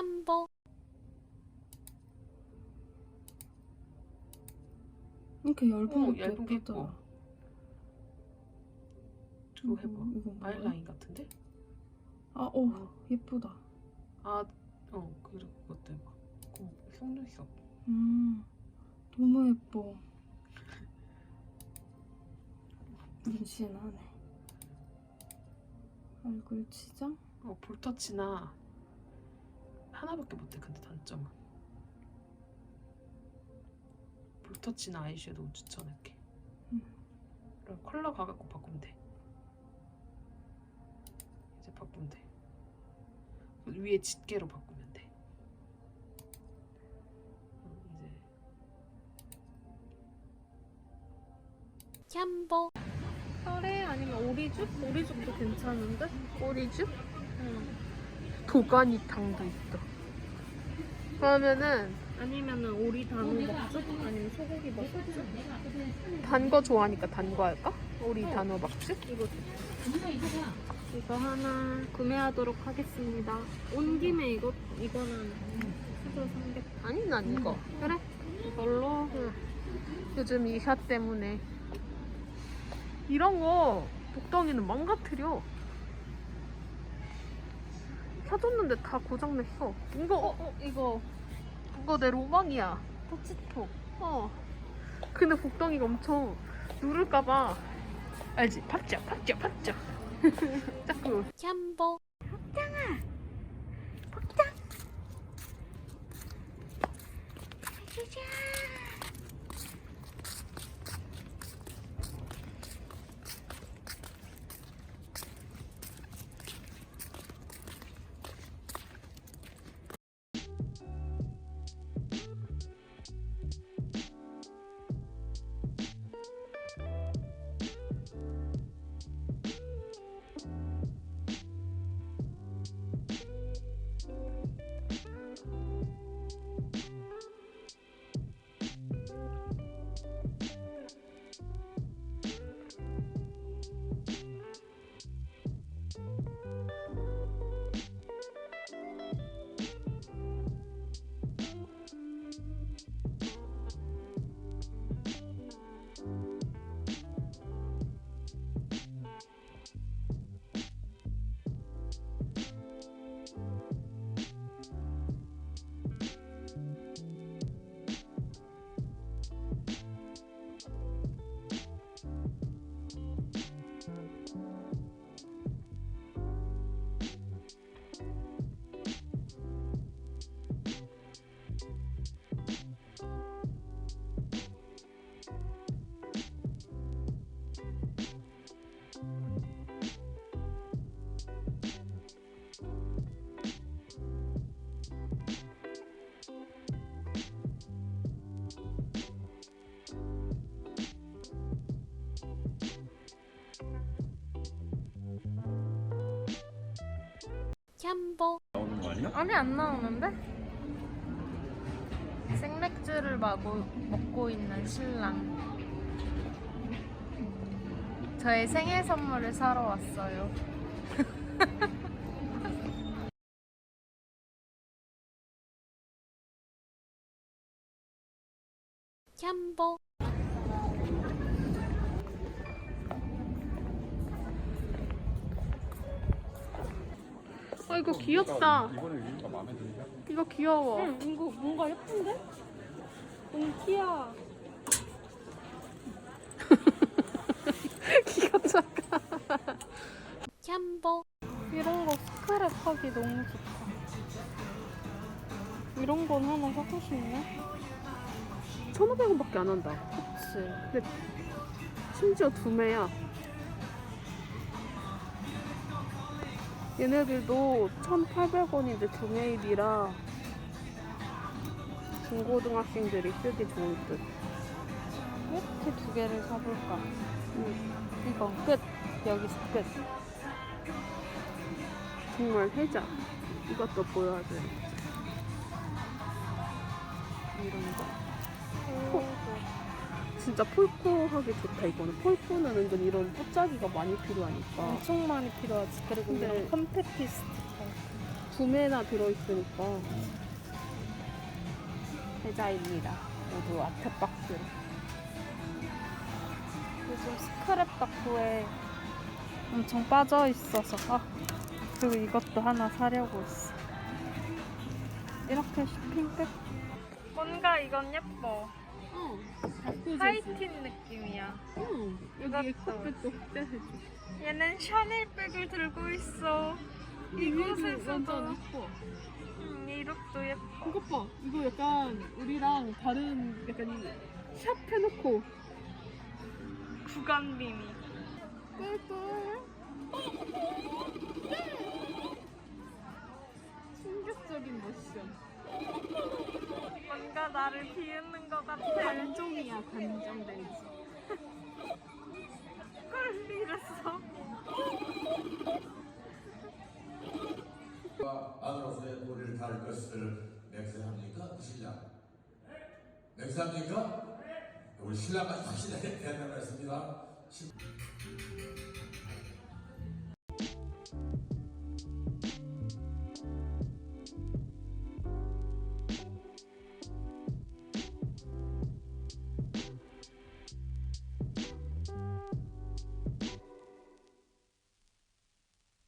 캬보 이렇게 얇은 어, 것도 얇은 게 예쁘다. 예뻐. 저거 해봐. 음, 이거 뭐야? 아이라인 같은데? 아, 오, 예쁘다. 아, 어, 그리고 그것도 해봐. 어, 속눈썹. 음, 너무 예뻐. 문신하네. 얼굴 치장? 어, 볼터치나 하나밖에 못해. 근데 단점은 볼터치나 아이섀도우 추천할게. 음. 그럼 컬러 가갖고 바꾸면 돼. 이제 바꾸면 돼. 그 위에 짙게로 바꾸면 돼. 어, 이제 캬보 카레 아니면 오리죽? 오리죽도 괜찮은데? 오리죽? 응. 도가니탕도 있어. 그러면은 아니면은 오리 단호 먹죽? 아니면 소고기 먹죽? 단 거 좋아하니까 단 거 할까? 오리 단호박죽? 이거 이거 하나 구매하도록 하겠습니다. 온 김에 이거 이거는 수저 삼겹. 아니 난 이거. 그래? 이걸로 요즘 이샷 때문에 이런 거 복덩이는 망가뜨려. 사줬는데 다 고장냈어. 이거 어, 어, 이거 이거 내 로망이야. 터치톡. 어. 근데 복덩이가 엄청 누를까봐 알지? 팥자 팥자 팥자. 자꾸 캬보 캬보 나오는 거 아니야? 아니 안 나오는데? 생맥주를 마고, 먹고 있는 신랑. 저의 생일 선물을 사러 왔어요. 캬보 아 이거 귀엽다. 이번에 위가 마음에 드니까 이거 귀여워. 응, 이거 뭔가 예쁜데? 너무 키야. 기가 작아. 캬보 이런 거 스크랩 하기 너무 좋다. 이런 건 하나 사고 싶네. 1,500원밖에 안 한다. 그치. 심지어 두 매야. 얘네들도 1,800원인데 두 매입이라 중고등학생들이 쓰기 좋을 듯. 이렇게 두 개를 사볼까? 음, 이거 끝. 여기서 끝. 정말 혜자. 이것도 보여야 돼. 이런 거. 진짜 폴코 하기 좋다 이거는. 폴코는 은근 이런 뽀짜기가 많이 필요하니까. 엄청 많이 필요하지. 그리고 근데- 이런 컴패티스트 두 구매나 들어있으니까. 세자입니다. 모두 아트박스로. 요즘 스크랩 덕후에 엄청 빠져 있어서 아, 그리고 이것도 하나 사려고 있어. 이렇게 쇼핑 끝. 뭔가 이건 예뻐. 어. 하이틴 느낌이야. 응. 여기에 컵백도 확대해줘. 얘는 샤넬 백을 들고 있어. 이곳에서도 예뻐. 음, 이 룩도 예뻐. 이것 봐. 이거 약간 우리랑 다른 약간 샵 해놓고 구간 비밀. 충격적인 모션. 뭔가 나를 비웃는 것 같아. 관종이야 관종. 꿀 잃었어. 안으로서의 우리를 다룰 것을 맹세합니까? 그 신랑? 맹세합니까? 우리 신랑까지 확실하게 대답을 했습니다. 신-